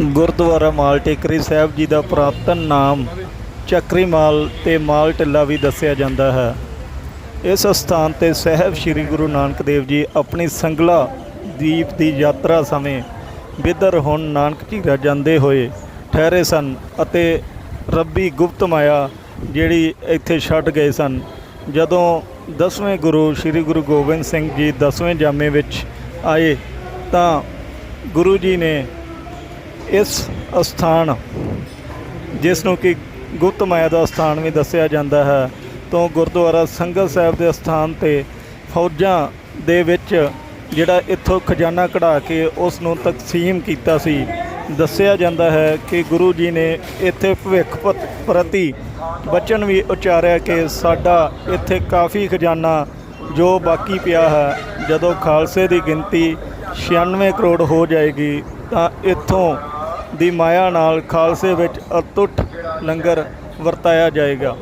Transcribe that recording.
ਗੁਰਦੁਆਰਾ ਮਾਲ ਟੇਕਰੀ ਸਾਹਿਬ ਜੀ ਦਾ ਪੁਰਾਤਨ ਨਾਮ ਚੱਕਰੀ ਮਾਲ ਤੇ ਮਾਲ ਟਿੱਲਾ ਵੀ ਦੱਸਿਆ ਜਾਂਦਾ ਹੈ। ਇਸ ਸਥਾਨ ਤੇ ਸਹਿਬ ਸ੍ਰੀ ਗੁਰੂ ਨਾਨਕ ਦੇਵ ਜੀ ਆਪਣੀ ਸੰਗਲਾ ਦੀਪ ਦੀ ਯਾਤਰਾ ਸਮੇਂ ਬਿਦਰ ਹੁਣ ਨਾਨਕ ਝੀਰਾ ਜਾਂਦੇ ਹੋਏ ਠਹਿਰੇ ਸਨ ਅਤੇ ਰੱਬੀ ਗੁਪਤ ਮਾਇਆ ਜਿਹੜੀ ਇੱਥੇ ਛੱਡ ਗਏ ਸਨ। ਜਦੋਂ ਦਸਵੇਂ ਗੁਰੂ ਸ੍ਰੀ ਗੁਰੂ ਗੋਬਿੰਦ ਸਿੰਘ ਜੀ ਦਸਵੇਂ ਜਾਮੇ ਵਿੱਚ ਆਏ ਤਾਂ ਗੁਰੂ ਜੀ ਨੇ ਇਸ ਅਸਥਾਨ, ਜਿਸ ਨੂੰ ਕਿ ਗੁਪਤ ਮਾਇਆ ਦਾ ਸਥਾਨ ਵੀ ਦੱਸਿਆ ਜਾਂਦਾ ਹੈ, ਤੋਂ ਗੁਰਦੁਆਰਾ ਸੰਗਤ ਸਾਹਿਬ ਦੇ ਸਥਾਨ ਤੇ ਫੌਜਾਂ ਦੇ ਵਿੱਚ ਜਿਹੜਾ ਇੱਥੋਂ ਖਜ਼ਾਨਾ ਕਢਾ ਕੇ ਉਸ ਨੂੰ ਤਕਸੀਮ ਕੀਤਾ ਸੀ, ਦੱਸਿਆ ਜਾਂਦਾ ਹੈ ਕਿ ਗੁਰੂ ਜੀ ਨੇ ਇੱਥੇ ਭਵਿੱਖ ਪ੍ਰਤੀ ਬਚਨ ਵੀ ਉਚਾਰਿਆ ਕਿ ਸਾਡਾ ਇੱਥੇ ਕਾਫੀ ਖਜ਼ਾਨਾ ਜੋ ਬਾਕੀ ਪਿਆ ਹੈ, ਜਦੋਂ ਖਾਲਸੇ ਦੀ ਗਿਣਤੀ 96 ਕਰੋੜ ਹੋ ਜਾਏਗੀ, ਤਾਂ ਇੱਥੋਂ ਦੀ ਮਾਇਆ ਨਾਲ ਖਾਲਸੇ ਵਿੱਚ ਅਟੁੱਟ ਲੰਗਰ ਵਰਤਾਇਆ ਜਾਏਗਾ।